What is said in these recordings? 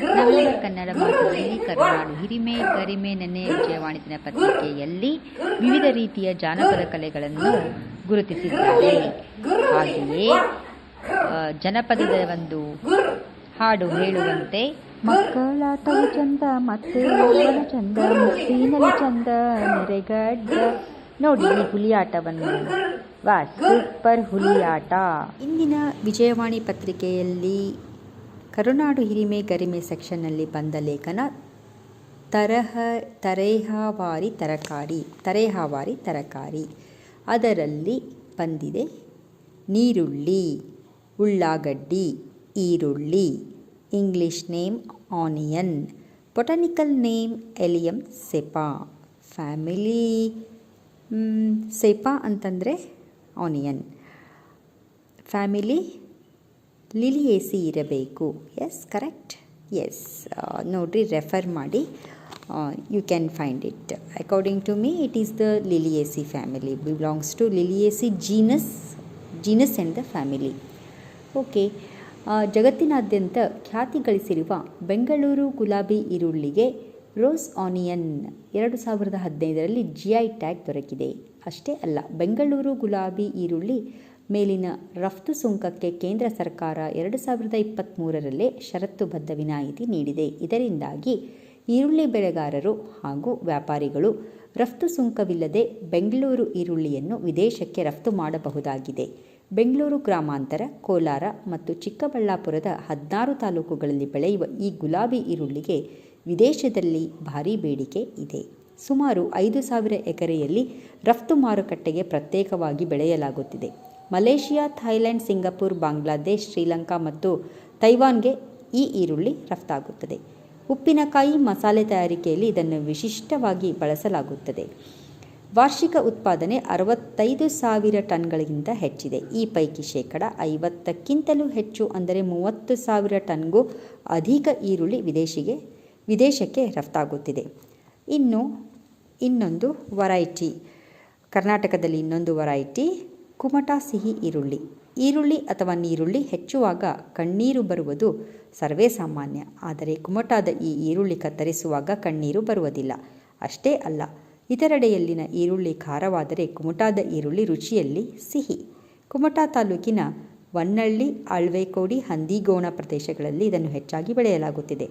November Kannada ಮಾಸದಲ್ಲಿ ಕರುನಾಡು ಹಿರಿಮೆ ಕರಿಮೆ ನೆನೆ ವಿಜಯವಾಣಿ ದಿನಪತ್ರಿಕೆಯಲ್ಲಿ ವಿವಿಧ ರೀತಿಯ ಜಾನಪದ ಕಲೆಗಳನ್ನು ಗುರುತಿಸಿದ್ದಾರೆ. ಹಾಗೆಯೇ ಜನಪದದ ಒಂದು ಹಾಡು ಹೇಳುವಂತೆ ಮಕ್ಕಳಾಟವು ಚಂದ ಮತ್ತೆ ಚಂದ ಮುಸ್ಸಿನಲ್ಲಿ ಚಂದ ನೆರೆಗಡ್ಡ. ನೋಡಿ ಈ ಹುಲಿಯಾಟವನ್ನು. ವಾ ಸೂಪರ್ ಹುಲಿಯಾಟ. ಇಂದಿನ ವಿಜಯವಾಣಿ ಪತ್ರಿಕೆಯಲ್ಲಿ ಕರುನಾಡು ಹಿರಿಮೆ ಗರಿಮೆ ಸೆಕ್ಷನ್ನಲ್ಲಿ ಬಂದ ಲೇಖನ ತರಹ ತರೇಹಾವಾರಿ ತರಕಾರಿ ತರೇಹಾವಾರಿ ತರಕಾರಿ. ಅದರಲ್ಲಿ ಬಂದಿದೆ ನೀರುಳ್ಳಿ, ಉಳ್ಳಾಗಡ್ಡಿ, ಈರುಳ್ಳಿ English name onion botanical name Allium cepa family cepa ಅಂತಂದರೆ ಆನಿಯನ್ ಫ್ಯಾಮಿಲಿ ಲಿಲಿಯೇಸಿ ಇರಬೇಕು. ಎಸ್ ಕರೆಕ್ಟ್ ಎಸ್ ನೋಡಿರಿ ರೆಫರ್ ಮಾಡಿ. You can find it according to me it is the Liliaceae family belongs to Liliaceae genus genus and the family okay ಜಗತ್ತಿನಾದ್ಯಂತ ಖ್ಯಾತಿ ಗಳಿಸಿರುವ ಬೆಂಗಳೂರು ಗುಲಾಬಿ ಈರುಳ್ಳಿಗೆ rose onion ಎರಡು ಸಾವಿರದ ಹದಿನೈದರಲ್ಲಿ ಜಿ ಐ ಟ್ಯಾಗ್ ದೊರಕಿದೆ. ಅಷ್ಟೇ ಅಲ್ಲ, ಬೆಂಗಳೂರು ಗುಲಾಬಿ ಈರುಳ್ಳಿ ಮೇಲಿನ ರಫ್ತು ಸುಂಕಕ್ಕೆ ಕೇಂದ್ರ ಸರ್ಕಾರ ಎರಡು ಸಾವಿರದ ಇಪ್ಪತ್ತ್ಮೂರರಲ್ಲೇ ಷರತ್ತುಬದ್ಧ ವಿನಾಯಿತಿ ನೀಡಿದೆ. ಇದರಿಂದಾಗಿ ಈರುಳ್ಳಿ ಬೆಳೆಗಾರರು ಹಾಗೂ ವ್ಯಾಪಾರಿಗಳು ರಫ್ತು ಸುಂಕವಿಲ್ಲದೆ ಬೆಂಗಳೂರು ಈರುಳ್ಳಿಯನ್ನು ವಿದೇಶಕ್ಕೆ ರಫ್ತು ಮಾಡಬಹುದಾಗಿದೆ. ಬೆಂಗಳೂರು ಗ್ರಾಮಾಂತರ, ಕೋಲಾರ ಮತ್ತು ಚಿಕ್ಕಬಳ್ಳಾಪುರದ ಹದಿನಾರು ತಾಲೂಕುಗಳಲ್ಲಿ ಬೆಳೆಯುವ ಈ ಗುಲಾಬಿ ಈರುಳ್ಳಿಗೆ ವಿದೇಶದಲ್ಲಿ ಭಾರೀ ಬೇಡಿಕೆ ಇದೆ. ಸುಮಾರು ಐದು ಸಾವಿರ ಎಕರೆಯಲ್ಲಿ ರಫ್ತು ಮಾರುಕಟ್ಟೆಗೆ ಪ್ರತ್ಯೇಕವಾಗಿ ಬೆಳೆಯಲಾಗುತ್ತಿದೆ. Malaysia Thailand Singapore, Bangladesh, Sri ಮತ್ತು ತೈವಾನ್ಗೆ ಈ ಈರುಳ್ಳಿ ರಫ್ತಾಗುತ್ತದೆ. ಉಪ್ಪಿನಕಾಯಿ ಮಸಾಲೆ ತಯಾರಿಕೆಯಲ್ಲಿ ಇದನ್ನು ವಿಶಿಷ್ಟವಾಗಿ ಬಳಸಲಾಗುತ್ತದೆ. ವಾರ್ಷಿಕ ಉತ್ಪಾದನೆ ಅರವತ್ತೈದು ಸಾವಿರ ಟನ್ಗಳಿಗಿಂತ ಹೆಚ್ಚಿದೆ. ಈ ಪೈಕಿ ಶೇಕಡ ಐವತ್ತಕ್ಕಿಂತಲೂ ಹೆಚ್ಚು, ಅಂದರೆ ಮೂವತ್ತು ಸಾವಿರ ಟನ್ಗೂ ಅಧಿಕ ಈರುಳ್ಳಿ ವಿದೇಶಿಗೆ, ವಿದೇಶಕ್ಕೆ ರಫ್ತಾಗುತ್ತಿದೆ. ಇನ್ನು ಇನ್ನೊಂದು ವರೈಟಿ ಕರ್ನಾಟಕದಲ್ಲಿ ಇನ್ನೊಂದು ವರೈಟಿ ಕುಮಟಾ ಸಿಹಿ ಈರುಳ್ಳಿ. ಈರುಳ್ಳಿ ಅಥವಾ ನೀರುಳ್ಳಿ ಹೆಚ್ಚುವಾಗ ಕಣ್ಣೀರು ಬರುವುದು ಸರ್ವೇ ಸಾಮಾನ್ಯ. ಆದರೆ ಕುಮಟಾದ ಈ ಈರುಳ್ಳಿ ಕತ್ತರಿಸುವಾಗ ಕಣ್ಣೀರು ಬರುವುದಿಲ್ಲ. ಅಷ್ಟೇ ಅಲ್ಲ, ಇತರೆಡೆಯಲ್ಲಿನ ಈರುಳ್ಳಿ ಖಾರವಾದರೆ ಕುಮಟಾದ ಈರುಳ್ಳಿ ರುಚಿಯಲ್ಲಿ ಸಿಹಿ. ಕುಮಟಾ ತಾಲೂಕಿನ ವನ್ನಳ್ಳಿ ಅಳ್ವೇಕೋಡಿ ಹಂದಿಗೋಣ ಪ್ರದೇಶಗಳಲ್ಲಿ ಇದನ್ನು ಹೆಚ್ಚಾಗಿ ಬೆಳೆಯಲಾಗುತ್ತಿದೆ.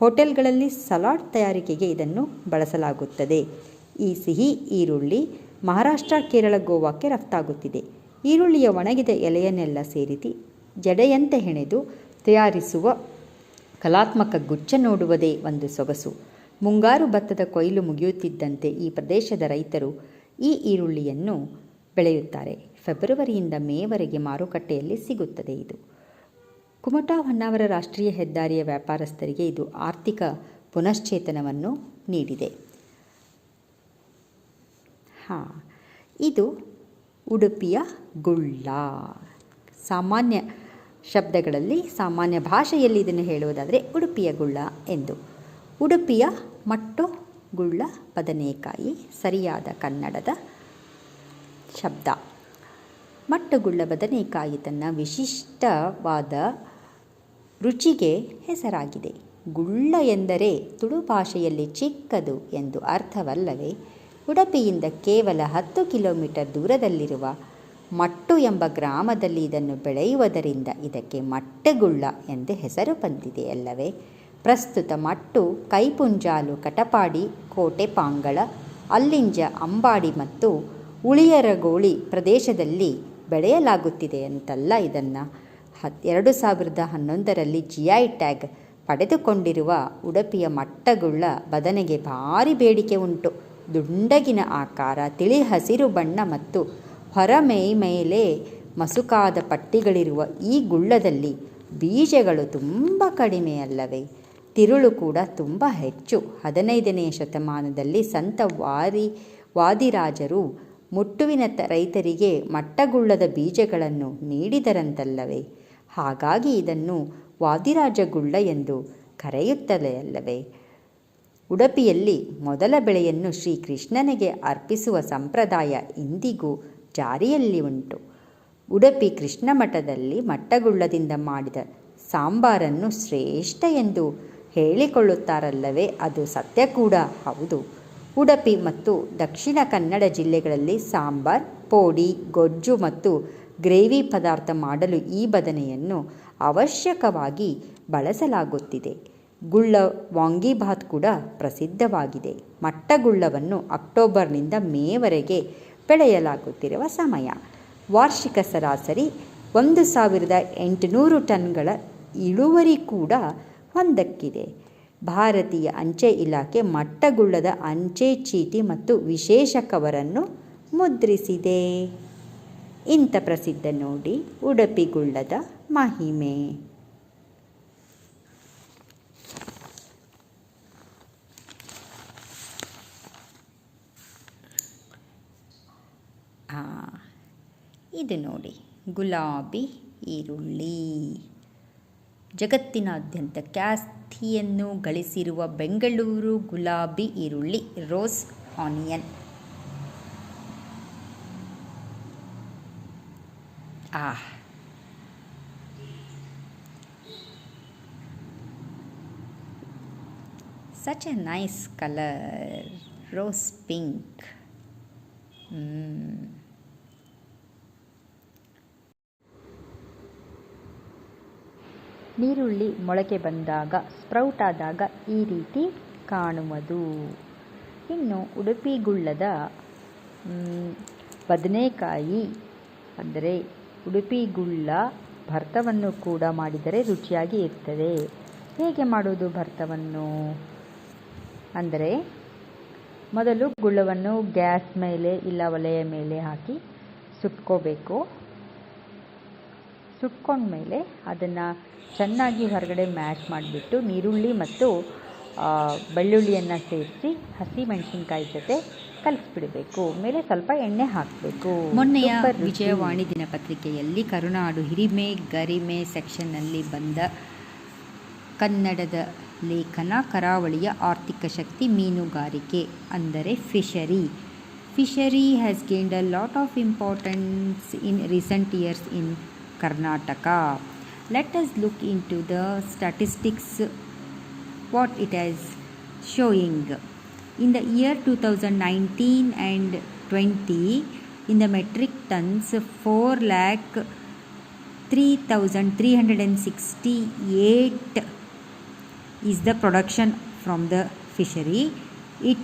ಹೋಟೆಲ್ಗಳಲ್ಲಿ ಸಲಾಡ್ ತಯಾರಿಕೆಗೆ ಇದನ್ನು ಬಳಸಲಾಗುತ್ತದೆ. ಈ ಸಿಹಿ ಈರುಳ್ಳಿ ಮಹಾರಾಷ್ಟ್ರ, ಕೇರಳ, ಗೋವಾಕ್ಕೆ ರಫ್ತಾಗುತ್ತಿದೆ. ಈರುಳ್ಳಿಯ ಒಣಗಿದ ಎಲೆಯನ್ನೆಲ್ಲ ಸೇರಿಸಿ ಜಡೆಯಂತೆ ಹೆಣೆದು ತಯಾರಿಸುವ ಕಲಾತ್ಮಕ ಗುಚ್ಛ ನೋಡುವುದೇ ಒಂದು ಸೊಗಸು. ಮುಂಗಾರು ಭತ್ತದ ಕೊಯ್ಲು ಮುಗಿಯುತ್ತಿದ್ದಂತೆ ಈ ಪ್ರದೇಶದ ರೈತರು ಈ ಈರುಳ್ಳಿಯನ್ನು ಬೆಳೆಯುತ್ತಾರೆ. ಫೆಬ್ರವರಿಯಿಂದ ಮೇವರೆಗೆ ಮಾರುಕಟ್ಟೆಯಲ್ಲಿ ಸಿಗುತ್ತದೆ ಇದು. ಕುಮಟಾ ಹೊನ್ನಾವರ ರಾಷ್ಟ್ರೀಯ ಹೆದ್ದಾರಿಯ ವ್ಯಾಪಾರಸ್ಥರಿಗೆ ಇದು ಆರ್ಥಿಕ ಪುನಶ್ಚೇತನವನ್ನು ನೀಡಿದೆ. ಹಾಂ. ಇದು ಉಡುಪಿಯ ಗುಳ್ಳ. ಸಾಮಾನ್ಯ ಶಬ್ದಗಳಲ್ಲಿ, ಸಾಮಾನ್ಯ ಭಾಷೆಯಲ್ಲಿ ಇದನ್ನು ಹೇಳುವುದಾದರೆ ಉಡುಪಿಯ ಗುಳ್ಳ ಎಂದು. ಉಡುಪಿಯ ಮಟ್ಟು ಗುಳ್ಳ ಬದನೆಕಾಯಿ ಸರಿಯಾದ ಕನ್ನಡದ ಶಬ್ದ. ಮಟ್ಟುಗುಳ್ಳ ಬದನೆಕಾಯಿ ತನ್ನ ವಿಶಿಷ್ಟವಾದ ರುಚಿಗೆ ಹೆಸರಾಗಿದೆ. ಗುಳ್ಳ ಎಂದರೆ ತುಳು ಭಾಷೆಯಲ್ಲಿ ಚಿಕ್ಕದು ಎಂದು ಅರ್ಥವಲ್ಲವೇ? ಉಡುಪಿಯಿಂದ ಕೇವಲ ಹತ್ತು ಕಿಲೋಮೀಟರ್ ದೂರದಲ್ಲಿರುವ ಮಟ್ಟು ಎಂಬ ಗ್ರಾಮದಲ್ಲಿ ಇದನ್ನು ಬೆಳೆಯುವುದರಿಂದ ಇದಕ್ಕೆ ಮಟ್ಟೆಗುಳ್ಳ ಎಂದು ಹೆಸರು ಬಂದಿದೆ ಅಲ್ಲವೇ? ಪ್ರಸ್ತುತ ಮಟ್ಟು, ಕೈಪುಂಜಾಲು, ಕಟಪಾಡಿ, ಕೋಟೆ ಪಾಂಗಳ, ಅಲ್ಲಿಂಜ, ಅಂಬಾಡಿ ಮತ್ತು ಉಳಿಯರಗೋಳಿ ಪ್ರದೇಶದಲ್ಲಿ ಬೆಳೆಯಲಾಗುತ್ತಿದೆ ಅಂತಲ್ಲ ಇದನ್ನು? ಹತ್, ಎರಡು ಸಾವಿರದ ಹನ್ನೊಂದರಲ್ಲಿ ಜಿ ಐ ಟ್ಯಾಗ್ ಪಡೆದುಕೊಂಡಿರುವ ಉಡುಪಿಯ ಮಟ್ಟಗುಳ್ಳ ಬದನೆಗೆ ಭಾರಿ ಬೇಡಿಕೆ ಉಂಟು. ದುಂಡಗಿನ ಆಕಾರ, ತಿಳಿ ಹಸಿರು ಬಣ್ಣ ಮತ್ತು ಹೊರಮೈ ಮೇಲೆ ಮಸುಕಾದ ಪಟ್ಟಿಗಳಿರುವ ಈ ಗುಳ್ಳದಲ್ಲಿ ಬೀಜಗಳು ತುಂಬ ಕಡಿಮೆ ಅಲ್ಲವೇ ತಿರುಳು ಕೂಡ ತುಂಬ ಹೆಚ್ಚು. ಹದಿನೈದನೆಯ ಶತಮಾನದಲ್ಲಿ ಸಂತ ವಾರಿ, ವಾದಿರಾಜರು ಮುಟ್ಟುವಿನ ರೈತರಿಗೆ ಮಟ್ಟಗುಳ್ಳದ ಬೀಜಗಳನ್ನು ನೀಡಿದರಂತಲ್ಲವೇ? ಹಾಗಾಗಿ ಇದನ್ನು ವಾದಿರಾಜಗುಳ್ಳ ಎಂದು ಕರೆಯುತ್ತಲೇ ಅಲ್ಲವೇ? ಉಡುಪಿಯಲ್ಲಿ ಮೊದಲ ಬೆಳೆಯನ್ನು ಶ್ರೀಕೃಷ್ಣನಿಗೆ ಅರ್ಪಿಸುವ ಸಂಪ್ರದಾಯ ಇಂದಿಗೂ ಜಾರಿಯಲ್ಲಿ ಉಂಟು. ಉಡುಪಿ ಕೃಷ್ಣ ಮಠದಲ್ಲಿ ಮಟ್ಟಗುಳ್ಳದಿಂದ ಮಾಡಿದ ಸಾಂಬಾರನ್ನು ಶ್ರೇಷ್ಠ ಎಂದು ಹೇಳಿಕೊಳ್ಳುತ್ತಾರಲ್ಲವೇ, ಅದು ಸತ್ಯ ಕೂಡ, ಹೌದು. ಉಡುಪಿ ಮತ್ತು ದಕ್ಷಿಣ ಕನ್ನಡ ಜಿಲ್ಲೆಗಳಲ್ಲಿ ಸಾಂಬಾರ್, ಪೋಡಿ, ಗೊಜ್ಜು ಮತ್ತು ಗ್ರೇವಿ ಪದಾರ್ಥ ಮಾಡಲು ಈ ಬದನೆಯನ್ನು ಅವಶ್ಯಕವಾಗಿ ಬಳಸಲಾಗುತ್ತಿದೆ. ಗುಳ್ಳ ವಾಂಗಿಭಾತ್ ಕೂಡ ಪ್ರಸಿದ್ಧವಾಗಿದೆ. ಮಟ್ಟಗುಳ್ಳವನ್ನು ಅಕ್ಟೋಬರ್ನಿಂದ ಮೇವರೆಗೆ ಬೆಳೆಯಲಾಗುತ್ತಿರುವ ಸಮಯ. ವಾರ್ಷಿಕ ಸರಾಸರಿ ಒಂದು ಸಾವಿರದ ಎಂಟುನೂರು ಟನ್ಗಳ ಇಳುವರಿ ಕೂಡ ಹೊಂದಕ್ಕಿದೆ ಭಾರತೀಯ ಅಂಚೆ ಇಲಾಖೆ ಮಟ್ಟಗುಳ್ಳದ ಅಂಚೆ ಚೀಟಿ ಮತ್ತು ವಿಶೇಷ ಕವರನ್ನು ಮುದ್ರಿಸಿದೆ. ಇಂಥ ಪ್ರಸಿದ್ಧ ನೋಡಿ ಉಡುಪಿಗುಳ್ಳದ ಮಹಿಮೆ. ಇದು ನೋಡಿ, ಗುಲಾಬಿ, ಈರುಳ್ಳಿ. ಜಗತ್ತಿನಾದ್ಯಂತ ಖ್ಯಾತಿಯನ್ನು ಗಳಿಸಿರುವ ಬೆಂಗಳೂರು ಗುಲಾಬಿ, ಈರುಳ್ಳಿ, ರೋಸ್, ಆನಿಯನ್. ಆ. Such a nice color, rose pink. Mm. ನೀರುಳ್ಳಿ ಮೊಳಕೆ ಬಂದಾಗ ಸ್ಪ್ರೌಟ್ ಆದಾಗ ಈ ರೀತಿ ಕಾಣುವುದು. ಇನ್ನು ಉಡುಪಿ ಗುಳ್ಳದ ಬದನೆಕಾಯಿ ಅಂದರೆ ಉಡುಪಿ ಗುಳ್ಳ ಭರ್ತವನ್ನು ಕೂಡ ಮಾಡಿದರೆ ರುಚಿಯಾಗಿ ಇರ್ತದೆ. ಹೇಗೆ ಮಾಡುವುದು ಭರ್ತವನ್ನು? ಅಂದರೆ ಮೊದಲು ಗುಳ್ಳವನ್ನು ಗ್ಯಾಸ್ ಮೇಲೆ ಇಲ್ಲ ಒಲೆಯ ಮೇಲೆ ಹಾಕಿ ಸುಟ್ಕೋಬೇಕು. ಸುಟ್ಕೊಂಡ್ಮೇಲೆ ಅದನ್ನು ಚೆನ್ನಾಗಿ ಹೊರಗಡೆ ಮ್ಯಾಶ್ ಮಾಡಿಬಿಟ್ಟು ನೀರುಳ್ಳಿ ಮತ್ತು ಬೆಳ್ಳುಳ್ಳಿಯನ್ನು ಸೇರಿಸಿ ಹಸಿ ಮೆಣಸಿನ್ಕಾಯಿ ಜೊತೆ ಕಲಿಸ್ಬಿಡಬೇಕು. ಮೇಲೆ ಸ್ವಲ್ಪ ಎಣ್ಣೆ ಹಾಕಬೇಕು. ಮೊನ್ನೆಯ ವಿಜಯವಾಣಿ ದಿನಪತ್ರಿಕೆಯಲ್ಲಿ ಕರುನಾಡು ಹಿರಿಮೆ ಗರಿಮೆ ಸೆಕ್ಷನ್ನಲ್ಲಿ ಬಂದ ಕನ್ನಡದ ಲೇಖನ ಕರಾವಳಿಯ ಆರ್ಥಿಕ ಶಕ್ತಿ ಮೀನುಗಾರಿಕೆ ಅಂದರೆ fishery fishery has gained a lot of importance in recent years in Karnataka. Let us look into the statistics what it is showing. In the year 2019 and 20, in the metric tons, 4 lakh 3368 is the production from the fishery. It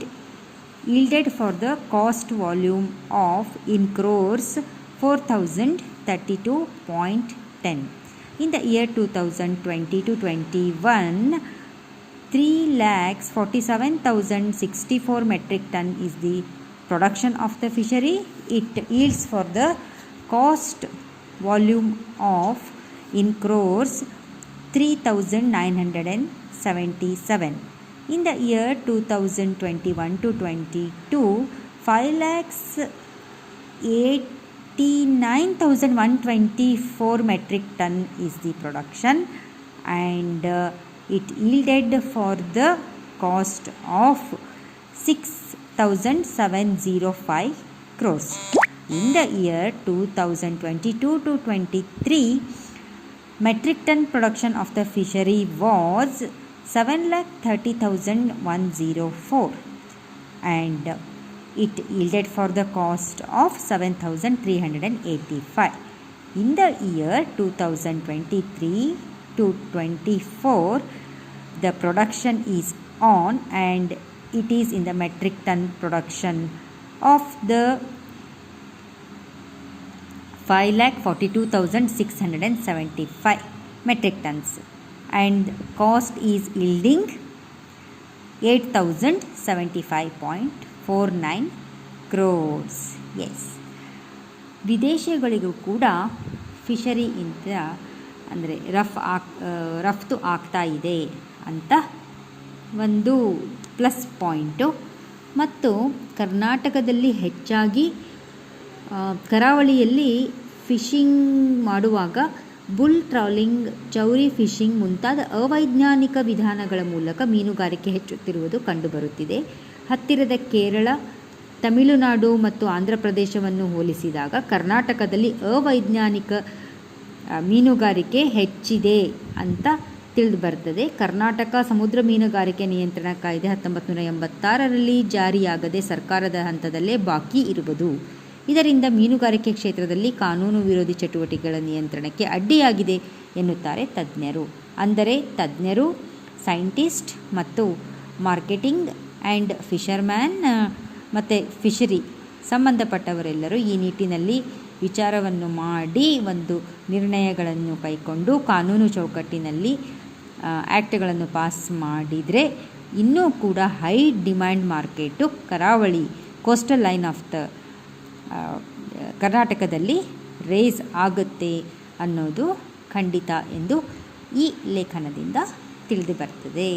yielded for the cost volume of in crores 4000 4032.10 in the year 2020 to 21 3 lakhs 47,064 metric ton is the production of the fishery. It yields for the cost volume of in crores 3,977. In the year 2021 to 22, 5 lakhs 89,124 metric ton is the production and uh, it yielded for the cost of 6705 crores. In the year 2022 to 23 metric ton production of the fishery was 7,30,104 and it yielded for the cost of 7,385. In the year 2023 to 24, the production is on and it is in the metric ton production of the 5,42,675 metric tons and cost is yielding 8075.49 crores. Yes ವಿದೇಶಗಳಿಗೂ ಕೂಡ ಫಿಶರಿಯಿಂದ ಅಂದರೆ rough ಆಕ್ ರಫ್ತು ಆಗ್ತಾ ಇದೆ ಅಂತ ಒಂದು plus point. ಮತ್ತು ಕರ್ನಾಟಕದಲ್ಲಿ ಹೆಚ್ಚಾಗಿ ಕರಾವಳಿಯಲ್ಲಿ ಫಿಶಿಂಗ್ ಮಾಡುವಾಗ ಬುಲ್ ಟ್ರಾಲಿಂಗ್ ಚೌರಿ ಫಿಶಿಂಗ್ ಮುಂತಾದ ಅವೈಜ್ಞಾನಿಕ ವಿಧಾನಗಳ ಮೂಲಕ ಮೀನುಗಾರಿಕೆ ಹೆಚ್ಚುತ್ತಿರುವುದು ಕಂಡುಬರುತ್ತಿದೆ. ಹತ್ತಿರದ ಕೇರಳ, ತಮಿಳುನಾಡು ಮತ್ತು ಆಂಧ್ರ ಪ್ರದೇಶವನ್ನು ಹೋಲಿಸಿದಾಗ ಕರ್ನಾಟಕದಲ್ಲಿ ಅವೈಜ್ಞಾನಿಕ ಮೀನುಗಾರಿಕೆ ಹೆಚ್ಚಿದೆ ಅಂತ ತಿಳಿದು ಬರ್ತದೆ ಕರ್ನಾಟಕ ಸಮುದ್ರ ಮೀನುಗಾರಿಕೆ ನಿಯಂತ್ರಣ ಕಾಯ್ದೆ ಹತ್ತೊಂಬತ್ತು ನೂರ ಎಂಬತ್ತಾರರಲ್ಲಿ ಜಾರಿಯಾಗದೆ ಸರ್ಕಾರದ ಹಂತದಲ್ಲೇ ಬಾಕಿ ಇರುವುದು. ಇದರಿಂದ ಮೀನುಗಾರಿಕೆ ಕ್ಷೇತ್ರದಲ್ಲಿ ಕಾನೂನು ವಿರೋಧಿ ಚಟುವಟಿಕೆಗಳ ನಿಯಂತ್ರಣಕ್ಕೆ ಅಡ್ಡಿಯಾಗಿದೆ ಎನ್ನುತ್ತಾರೆ ತಜ್ಞರು. ಅಂದರೆ ತಜ್ಞರು, ಸೈಂಟಿಸ್ಟ್ ಮತ್ತು ಮಾರ್ಕೆಟಿಂಗ್ ಆ್ಯಂಡ್ ಫಿಷರ್ಮ್ಯಾನ್ ಮತ್ತು ಫಿಷರಿ ಸಂಬಂಧಪಟ್ಟವರೆಲ್ಲರೂ ಈ ನಿಟ್ಟಿನಲ್ಲಿ ವಿಚಾರವನ್ನು ಮಾಡಿ ಒಂದು ನಿರ್ಣಯಗಳನ್ನು ಕೈಕೊಂಡು ಕಾನೂನು ಚೌಕಟ್ಟಿನಲ್ಲಿ ಆ್ಯಕ್ಟ್ಗಳನ್ನು ಪಾಸ್ ಮಾಡಿದರೆ ಇನ್ನೂ ಕೂಡ ಹೈ ಡಿಮ್ಯಾಂಡ್ ಮಾರ್ಕೆಟು ಕರಾವಳಿ, ಕೋಸ್ಟಲ್ ಲೈನ್ ಆಫ್ ದ ಕರ್ನಾಟಕದಲ್ಲಿ ರೇಸ್ ಆಗುತ್ತೆ ಅನ್ನೋದು ಖಂಡಿತ ಎಂದು ಈ ಲೇಖನದಿಂದ ತಿಳಿದು ಬರ್ತದೆ.